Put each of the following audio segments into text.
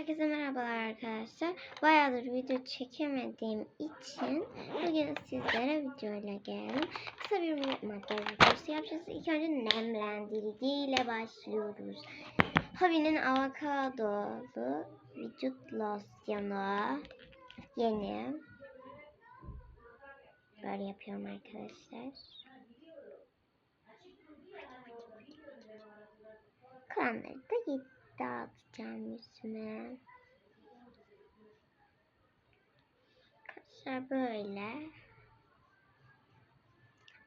Herkese merhabalar arkadaşlar. Bayağıdır video çekemediğim için bugün sizlere video ile geldim. Kısa bir makyaj videosu yapacağız. İlk önce nemlendirici ile başlıyoruz. Havi'nin avokadolu vücut losyonu yeni. Böyle yapıyorum arkadaşlar. Kalanları da dağıtacağım yüzüme. Arkadaşlar böyle.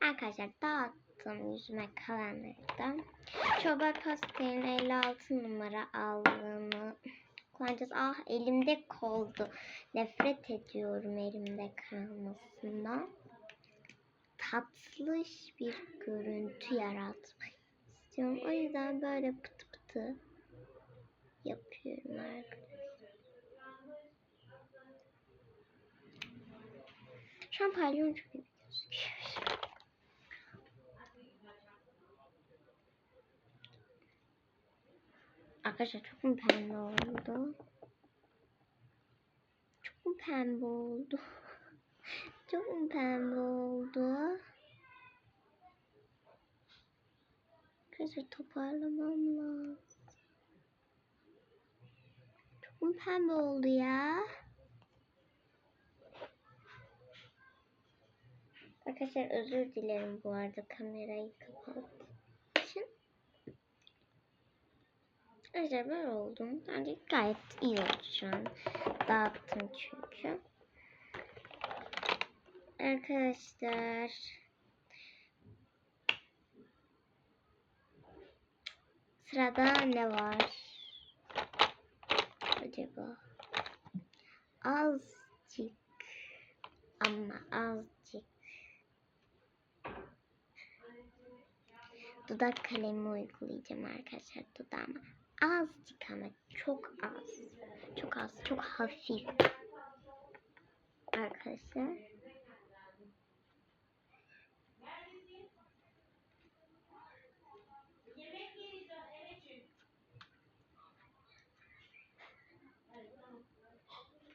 Arkadaşlar dağıttım yüzüme kalanları da. Çoba pastelin 56 numara aldığımı kullanacağız. Ah elimde koldu. Nefret ediyorum elimde kalmasından. Tatlış bir görüntü yaratmak istiyorum. O yüzden böyle pıtı pıtı yapıyorum arkadaşlar. Şu an palyoncu gibi gözüküyor. Arkadaşlar çok mu pembe oldu? Çok mu pembe oldu? çok mu pembe oldu? Arkadaşlar toparlamam lazım. Mu pembe oldu ya? Arkadaşlar özür dilerim bu arada kamerayı kapattım. Arkadaşlar böyle oldum. Bence gayet iyi oldu şu an. Dağıttım çünkü. Arkadaşlar. Sırada ne var? Acaba? Azıcık. Ama azıcık. Dudak kalemi uygulayacağım arkadaşlar dudağıma. Azıcık ama çok az. Çok az, çok hafif. Arkadaşlar.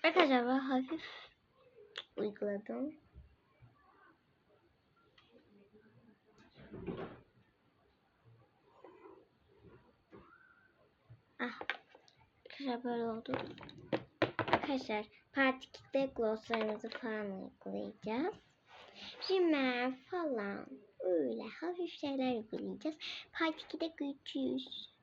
Arkadaşlar ben hafif uyguladım. Ah. Arkadaşlar böyle oldu. Arkadaşlar part 2'de glosslarımızı falan uygulayacağız. Rimel falan öyle hafif şeyler uygulayacağız. Part 2'de görüşürüz.